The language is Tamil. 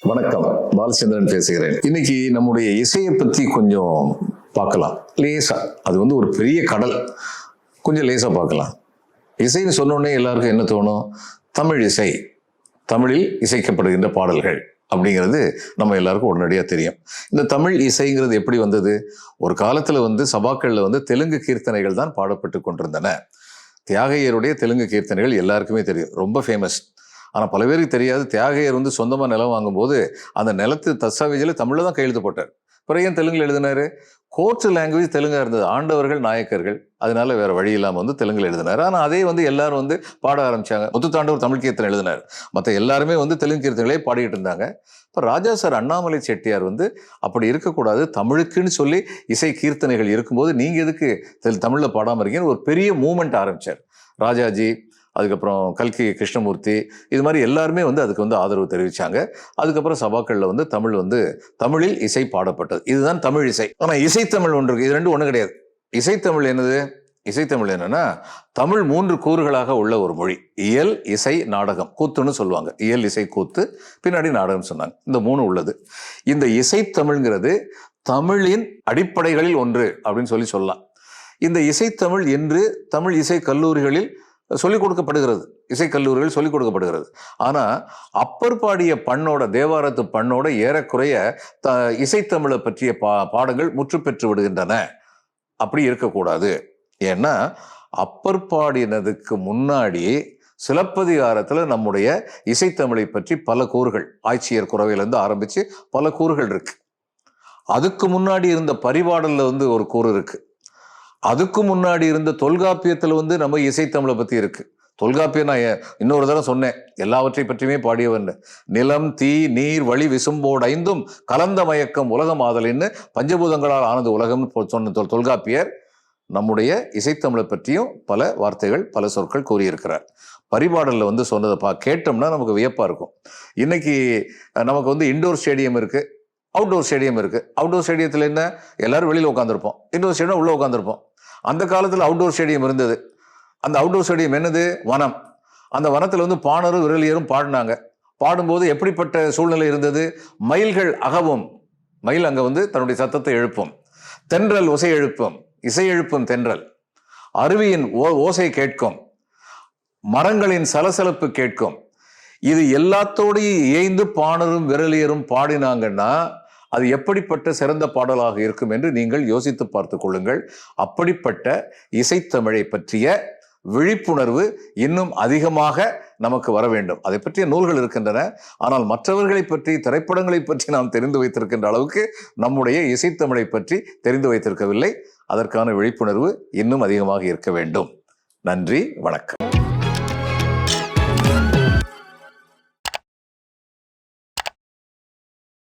வணக்கம். பாலச்சந்திரன் பேசுகிறேன். இன்னைக்கு நம்முடைய இசையை பத்தி கொஞ்சம் பார்க்கலாம். லேசா. அது வந்து ஒரு பெரிய கடல். கொஞ்சம் லேசா பார்க்கலாம். இசைன்னு சொன்னோடனே எல்லாருக்கும் என்ன தோணும்? தமிழ் இசை. தமிழில் இசைக்கப்படுகின்ற பாடல்கள் அப்படிங்கிறது நம்ம எல்லாருக்கும் உடனடியாக தெரியும். இந்த தமிழ் இசைங்கிறது எப்படி வந்தது? ஒரு காலத்தில் வந்து சபாக்களில் வந்து தெலுங்கு கீர்த்தனைகள் தான் பாடப்பட்டு கொண்டிருந்தன. தியாகையருடைய தெலுங்கு கீர்த்தனைகள் எல்லாருக்குமே தெரியும். ரொம்ப ஃபேமஸ் ஆனால் பல பேருக்கு தெரியாது தியாகையர் வந்து சொந்தமாக நிலம் வாங்கும்போது அந்த நிலத்து தஸ்தாவேஜில் தமிழில் தான் கையெழுத்து போட்டார். பிறகு ஏன் தெலுங்கில் எழுதினாரு? கோர்ட் லாங்குவேஜ் தெலுங்காக இருந்தது. ஆண்டவர்கள் நாயக்கர்கள். அதனால வேற வழி இல்லாமல் வந்து தெலுங்கில் எழுதினார். ஆனால் அதே வந்து எல்லாரும் வந்து பாட ஆரம்பிச்சாங்க. முத்துத்தாண்டவர் தமிழ் கீர்த்தனை எழுதினார். மற்ற எல்லாருமே வந்து தெலுங்கு கீர்த்தனைகளே பாடிட்டு இருந்தாங்க. இப்போ ராஜா சார் அண்ணாமலை செட்டியார் வந்து அப்படி இருக்கக்கூடாது. தமிழுக்குன்னு சொல்லி இசை கீர்த்தனைகள் இருக்கும்போது நீங்கள் எதுக்கு தெல் தமிழில் பாடாமல் இருக்கீங்கன்னு ஒரு பெரிய மூமெண்ட் ஆரம்பிச்சார். ராஜாஜி அதுக்கப்புறம் கல்கி கிருஷ்ணமூர்த்தி இது மாதிரி எல்லாருமே வந்து அதுக்கு வந்து ஆதரவு தெரிவித்தாங்க அதுக்கப்புறம் சபாக்களில் வந்து தமிழ் வந்து தமிழில் இசை பாடப்பட்டது. இதுதான் தமிழ் இசை. ஆனால் இசைத்தமிழ் ஒன்று இருக்கு. இது ரெண்டும் ஒன்றும் கிடையாது. இசைத்தமிழ் என்னது? இசைத்தமிழ் என்னன்னா தமிழ் மூன்று கூறுகளாக உள்ள ஒரு மொழி. இயல் இசை நாடகம். கூத்துன்னு சொல்லுவாங்க. இயல் இசை கூத்து. பின்னாடி நாடகம் சொன்னாங்க. இந்த மூணு உள்ளது. இந்த இசைத்தமிழ்ங்கிறது தமிழின் அடிப்படைகளில் ஒன்று அப்படின்னு சொல்லி சொல்லலாம். இந்த இசைத்தமிழ் என்று தமிழ் இசை கல்லூரிகளில் சொல்லிக் கொடுக்கப்படுகிறது. இசைக்கல்லூரிகள் சொல்லிக் கொடுக்கப்படுகிறது. ஆனால் அப்பர் பாடிய பண்ணோட தேவாரத்து பண்ணோட ஏறக்குறைய த இசைத்தமிழை பற்றிய பா பாடங்கள் முற்று பெற்று விடுகின்றன. அப்படி இருக்கக்கூடாது. ஏன்னா அப்பர் பாடினதுக்கு முன்னாடி சிலப்பதிகாரத்தில் நம்முடைய இசைத்தமிழை பற்றி பல கூறுகள் ஆட்சியர் குறவையிலேருந்து ஆரம்பித்து பல கூறுகள் இருக்குது அதுக்கு முன்னாடி இருந்த பரிபாடலில் வந்து ஒரு கூறு இருக்குது அதுக்கு முன்னாடி இருந்த தொல்காப்பியத்தில் வந்து நம்ம இசைத்தமிழை பற்றி இருக்குது தொல்காப்பியம் நான் இன்னொரு தடவை சொன்னேன். எல்லாவற்றை பற்றியுமே பாடியவன் நிலம் தீ நீர் வழி விசும்போடு ஐந்தும் கலந்த மயக்கம் உலகம் ஆதலின்னு பஞ்சபூதங்களால் ஆனது உலகம்னு சொன்ன தொல் தொல்காப்பியர் நம்முடைய இசைத்தமிழை பற்றியும் பல வார்த்தைகள் பல சொற்கள் கூறியிருக்கிறார். பரிபாடலில் வந்து சொன்னதை பா கேட்டோம்னா நமக்கு வியப்பாக இருக்கும். இன்றைக்கி நமக்கு வந்து இண்டோர் ஸ்டேடியம் இருக்குது அவுட்டோர் ஸ்டேடியம் இருக்குது அவுட்டோர் ஸ்டேடியத்தில் என்ன? எல்லாரும் வெளியில் உட்காந்துருப்போம் இண்டோர் ஸ்டேடியம் உள்ளே உட்காந்துருப்போம் அந்த காலத்தில் அவுட்டோர் ஸ்டேடியம் இருந்தது. அந்த அவுட்டோர் ஸ்டேடியம் என்னது? வனம். அந்த வனத்தில் வந்து பாணரும் விரலியரும் பாடினாங்க. பாடும்போது எப்படிப்பட்ட சூழ்நிலை இருந்தது? மயில்கள் அகவும். மயில் அங்கே வந்து தன்னுடைய சத்தத்தை எழுப்பும். தென்றல் ஒசை எழுப்பும். இசை எழுப்பும் தென்றல். அருவியின் ஓ ஓசை கேட்கும். மரங்களின் சலசலப்பு கேட்கும். இது எல்லாத்தோடையும் இயைந்து பாணரும் விரலியரும் பாடினாங்கன்னா அது எப்படிப்பட்ட சிறந்த பாடலாக இருக்கும் என்று நீங்கள் யோசித்து பார்த்து கொள்ளுங்கள். அப்படிப்பட்ட இசைத்தமிழை பற்றிய விழிப்புணர்வு இன்னும் அதிகமாக நமக்கு வர வேண்டும். அதை பற்றிய நூல்கள் இருக்கின்றன. ஆனால் மற்றவர்களை பற்றி திரைப்படங்களை பற்றி நாம் தெரிந்து வைத்திருக்கின்ற அளவுக்கு நம்முடைய இசைத்தமிழை பற்றி தெரிந்து வைத்திருக்கவில்லை. அதற்கான விழிப்புணர்வு இன்னும் அதிகமாக இருக்க வேண்டும். நன்றி வணக்கம்.